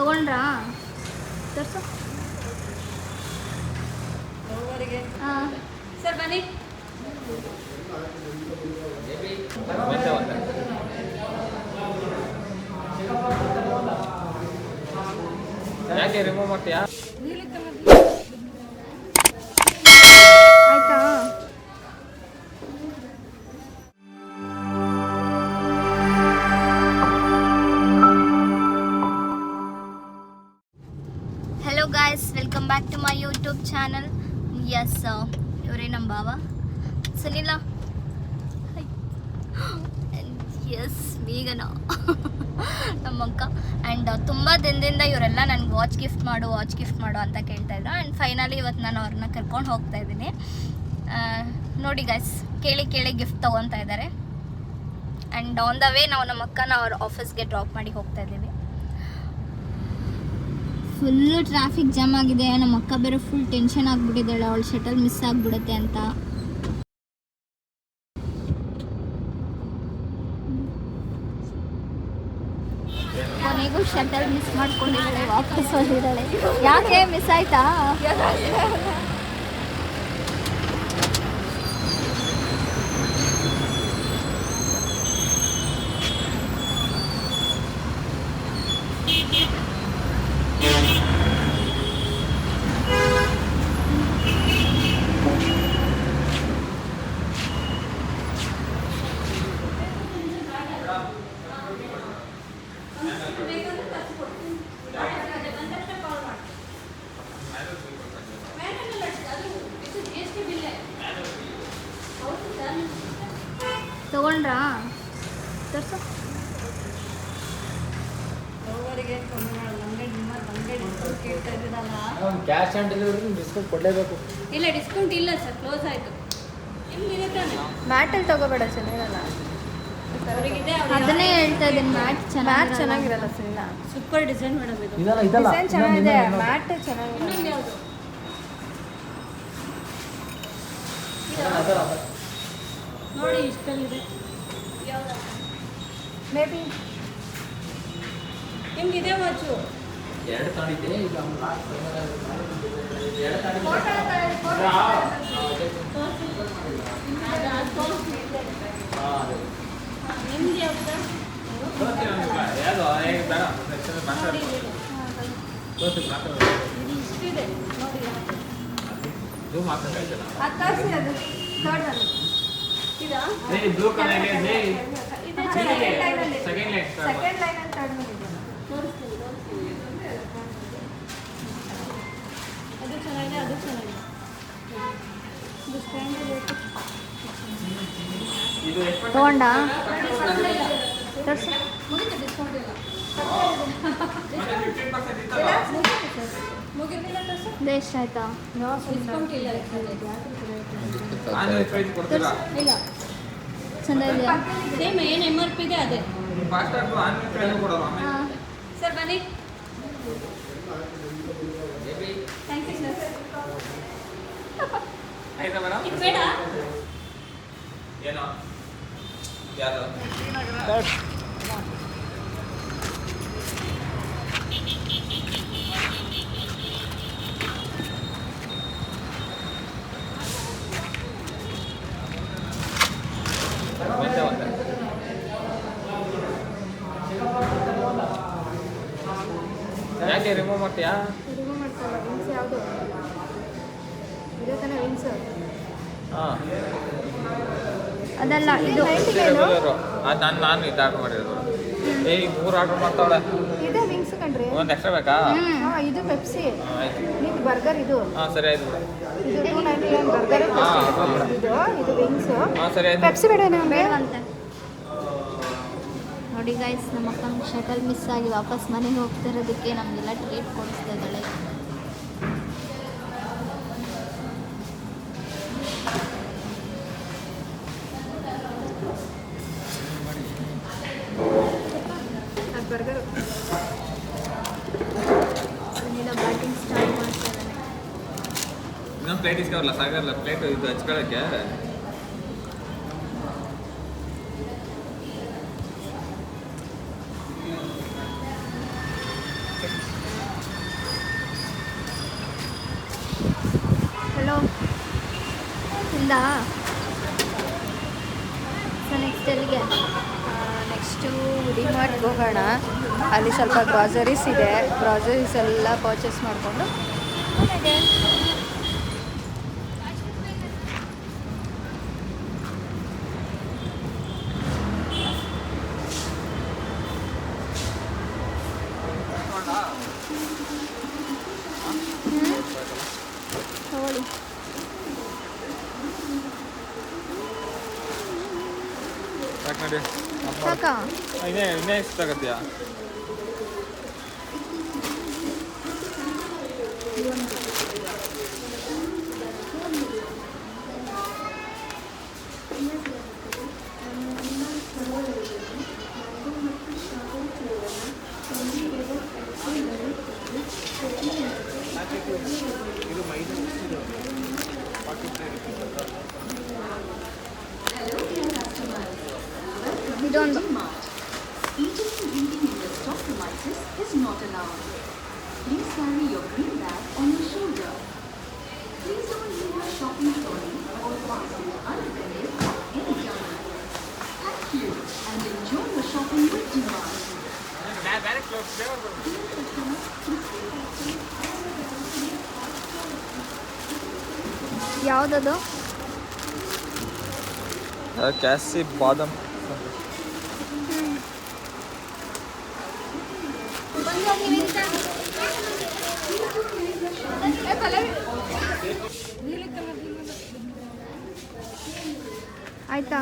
ತಗೊಂಡ್ರಾ ತೋರ್ಸು. ಹಾಂ. ಸರ್ ಬನ್ನಿ. ಯಾಕೆ ರಿಮೂವ್ ಮಾಡ್ತೀಯಾ? ಯೂಟ್ಯೂಬ್ ಚಾನಲ್ ಎಸ್ ಇವರೇ ನಮ್ಮ ಭಾವ ಸುನಿಲ್ಲ ಎಸ್ ಮೇಘನ ನಮ್ಮ ಅಕ್ಕ. ಆ್ಯಂಡ್ ತುಂಬ ದಿನದಿಂದ ಇವರೆಲ್ಲ ನನಗೆ ವಾಚ್ ಗಿಫ್ಟ್ ಮಾಡು ವಾಚ್ ಗಿಫ್ಟ್ ಮಾಡು ಅಂತ ಕೇಳ್ತಾ ಇದ್ರು. ಆ್ಯಂಡ್ ಫೈನಲಿ ಇವತ್ತು ನಾನು ಅವ್ರನ್ನ ಕರ್ಕೊಂಡು ಹೋಗ್ತಾ ಇದ್ದೀನಿ. ನೋಡಿ ಗಾಯ್ಸ್ ಕೇಳಿ ಕೇಳಿ ಗಿಫ್ಟ್ ತೊಗೊತಾ ಇದ್ದಾರೆ. ಆ್ಯಂಡ್ ಆನ್ ದ ವೇ ನಾವು ನಮ್ಮ ಅಕ್ಕನ ಅವ್ರ ಆಫೀಸ್ಗೆ ಡ್ರಾಪ್ ಮಾಡಿ ಹೋಗ್ತಾ ಇದ್ದೀವಿ. ಫುಲ್ಲು ಟ್ರಾಫಿಕ್ ಜಾಮ್ ಆಗಿದೆ. ನಮ್ಮ ಅಕ್ಕ ಬೇರೆ ಫುಲ್ ಟೆನ್ಷನ್ ಆಗಿಬಿಟ್ಟಿದ್ದಾಳೆ. ಅವಳು ಶಟಲ್ ಮಿಸ್ ಆಗಿಬಿಡುತ್ತೆ ಅಂತ. ಕೊನೆಗೂ ಶಟಲ್ ಮಿಸ್ ಮಾಡ್ಕೊಂಡಿದ್ದಾಳೆ. ವಾಪಸ್ ಹೋಗಿದ್ದಾಳೆ. ಯಾಕೆ ಮಿಸ್ ಆಯ್ತಾ? ಕೇಳ್ತಾ ಇದ್ದೀರಲ್ಲ ಕ್ಯಾಶ್ ಆನ್ ಡೆಲಿವರಿ ಡಿಸ್ಕೌಂಟ್ ಕೊಡಲೇಬೇಕು. ಇಲ್ಲ ಡಿಸ್ಕೌಂಟ್ ಇಲ್ಲ ಸರ್ ಕ್ಲೋಸ್ ಆಯಿತು. ಮ್ಯಾಟಲ್ಲಿ ತಗೋಬೇಡ ಚೆನ್ನಾಗಿರಲ್ಲ ಅದನ್ನೇ ಹೇಳ್ತಾ ಇದ್ದೀನಿ ಮ್ಯಾಟ್ ಮ್ಯಾಟ್ ಚೆನ್ನಾಗಿ ಚೆನ್ನಾಗಿರಲ್ಲ ಇಲ್ಲ. ಸೂಪರ್ ಡಿಸೈನ್ ಮೇಡಮ್ ಇದು. ಡಿಸೈನ್ ಚೆನ್ನಾಗಿದೆ ಮ್ಯಾಟ್ ಚೆನ್ನಾಗಿದೆ ಇನ್ನೊಂದು ಯಾವುದು? ನೋಡಿ ಇಷ್ಟಲ್ಲಿದೆ. ಯಾವ್ದು ಮೇ ಬಿ ನಿಮ್ಗಿದೆ ವಾಚು ಎರಡು ತಾಣಿದ್ದೆ ಈಗ ಎರಡು ತಾಣಿದ್ದೆ ನಿಮ್ದು ಯಾವ್ದು? ಯಾವುದು? ಹೇಗೆ ಬೇಡ ಮಾತಾಡಿ. ತೋರಿಸಿ ಮಾತಾಡಿ. ಇದು ಇಷ್ಟಿದೆ. ನೋಡಿ ಇದು ಮಾತಾಡ್ತಾಯಿದ್ದಲ್ಲ ಅದು ತೋರಿಸಿ ಅದು. ಥರ್ಡ್ ಅಲ್ಲಿ ಇದಾ ಏಯ್ ಬ್ಲೂ ಕಲರ್ ಇದೆ ಇದೆ ಸೆಕೆಂಡ್ ಲೈನ್ ಸೆಕೆಂಡ್ ಲೈನ್ ಅಲ್ಲಿ ಥರ್ಡ್ ಮೇಲೆ ಇದೆ ತೋರಿಸ್ತೀನಿ ತೋರಿಸ್ತೀನಿ. ಅದು ಚೆನ್ನಾಗಿದೆ ಅದು ಚೆನ್ನಾಗಿದೆ. ಇದು ಸ್ಟ್ಯಾಂಡ್ ಬೇಕು ಇದು ಎಷ್ಟು ತಗೊಂಡಾ? ತೋರ್ಸು. ಮುಗಿತು ಡಿಸ್ಕೌಂಟ್ ಇಲ್ಲ. ಇಲ್ಲ. ಚಂದ ಇದೆಯಾ ಸೇಮ್ ಏನು ಎಂ ಆರ್ ಪಿ ಇದೆ ಅದೇ. ಸರ್ ಬನ್ನಿ. ಥ್ಯಾಂಕ್ ಯು ಸರ್ ಇದು ಬೇಡ. ಏನೋ? ಯಾವುದು? ಯಾಕೆ ರಿಮೂವ್ ಮಾಡ್ತೀಯಾ? ರಿಮೂವ್ ಮಾಡ್ತಾರಲ್ಲ ವಿಂಗ್ಸ್ ಯಾವುದು? ಇದೇ ತಾನೇ ವಿಂಗ್ಸ್ ಹಾಂ. ಅದಲ್ಲ ಇದು ಅದು. ನಾನು ನಾನು ಇದು ಆರ್ಡ್ರ್ ಮಾಡಿರೋದು. ಏಯ್ ಮೂರು ಆರ್ಡ್ರ್ ಮಾಡ್ತಾವಳೆ. ಇದೇ ವಿಂಗ್ಸ್ ಕಣ್ರಿ. ಒಂದು ಎಕ್ಸ್ಟ್ರಾ ಬೇಕಾ. ಹಾಂ ಇದು ಪೆಪ್ಸಿ ಹಾಂ ಬರ್ಗರ್ ಇದು. ಹಾಂ ಸರಿ ಆಯ್ತು ಇದು ಟೂ ನೈಂಟಿ ನೈನ್ ಬರ್ಗರ್ ಇದು ಇದು ವಿಂಗ್ಸ್ ಹಾಂ ಸರಿ ಆಯ್ತು ಪೆಪ್ಸಿ ಬೇಡ ಬೇಡವಂತೆ ನೋಡಿ ಗಾಯ್ಸ್ ನಮ್ಮ ಅಕ್ಕನ ಶಟಲ್ ಮಿಸ್ ಆಗಿ ವಾಪಸ್ ಮನೆಗೆ ಹೋಗ್ತಿರೋದಕ್ಕೆ ನಮಗೆಲ್ಲ ಟ್ರೀಟ್ ಕೊಡಿಸ್ತಾ ಇದ್ದಾಳೆ. ಬ್ಯಾಟಿಂಗ್ ಸ್ಟಾರ್ಟ್ ಮಾಡ್ತಾ ಇದ್ದಾನೆ ಇನ್ನೊಂದು ಪ್ಲೇಟ್ ಇಸ್ಕೊಲ್ಲ ಸಾಗಲ್ಲ ಪ್ಲೇಟ್ ಇದು ಹಚ್ಕೊಳ್ಳೋಕ್ಕೆ ಇಲ್ಲ ಸೊ ನೆಕ್ಸ್ಟ್ ಅಲ್ಲಿಗೆ ನೆಕ್ಸ್ಟು ಡಿಮಾರ್ಟ್ಗೆ ಹೋಗೋಣ. ಅಲ್ಲಿ ಸ್ವಲ್ಪ ಗ್ರಾಸರೀಸ್ ಇದೆ. ಗ್ರಾಸರೀಸ್ ಎಲ್ಲ ಪರ್ಚೇಸ್ ಮಾಡಿಕೊಂಡು るサカンいないいないっすサカテや。Demand. ಯಾವುದದು ಕ್ಯಾಸಿ ಬಾದಾಮ್ ಆಯ್ತಾ